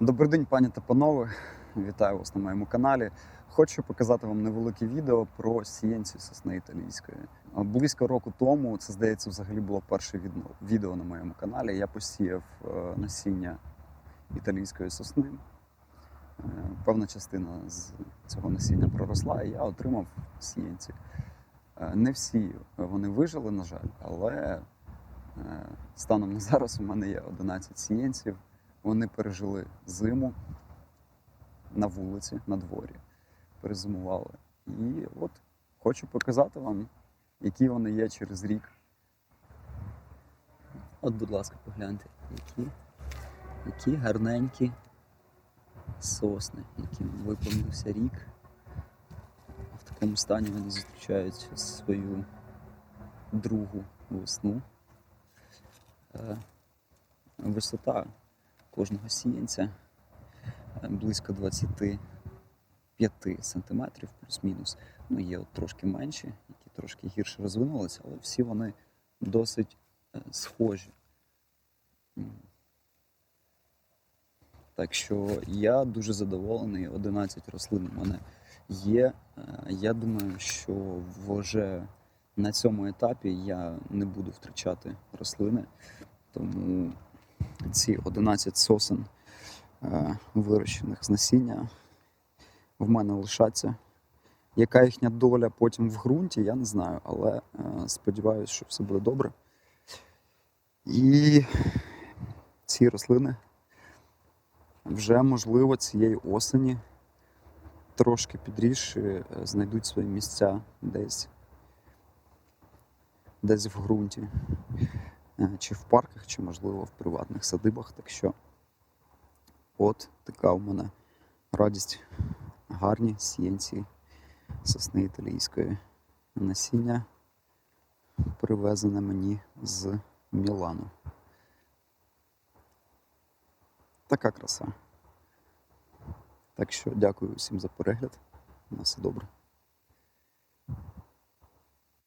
Добрий день, пані та панове. Вітаю вас на моєму каналі. Хочу показати вам невелике відео про сіянці сосни італійської. Близько року тому, це здається, взагалі було перше відео на моєму каналі. Я посіяв е, насіння італійської сосни. Е, Певна частина з цього насіння проросла, і я отримав сіянці. Е, Не всі вони вижили, на жаль, але станом на зараз у мене є 11 сіянців. Вони пережили зиму на вулиці, на дворі, перезимували. І от хочу показати вам, які вони є через рік. От, будь ласка, погляньте, які, які гарненькі сосни, яким виповнився рік. В такому стані вони зустрічають свою другу весну. Е, Висота кожного сіянця е, близько 25 сантиметрів, плюс-мінус. Ну, є от трошки менші, які трошки гірше розвинулися, але всі вони досить е, схожі. Так що я дуже задоволений. 11 рослин у мене є. Е, Я думаю, що вже на цьому етапі я не буду втрачати рослини, тому ці 11 сосен е, вирощених з насіння в мене лишаться. Яка їхня доля потім в ґрунті, я не знаю, але е, сподіваюся, що все буде добре. І ці рослини вже, можливо, цієї осені, трошки підрісши, е, знайдуть свої місця десь, десь в ґрунті чи в парках, чи, можливо, в приватних садибах. Так що от така у мене радість. Гарні сіянці сосни італійської. Насіння привезене мені з Мілану. Така краса. Так що дякую всім за перегляд. На все добре.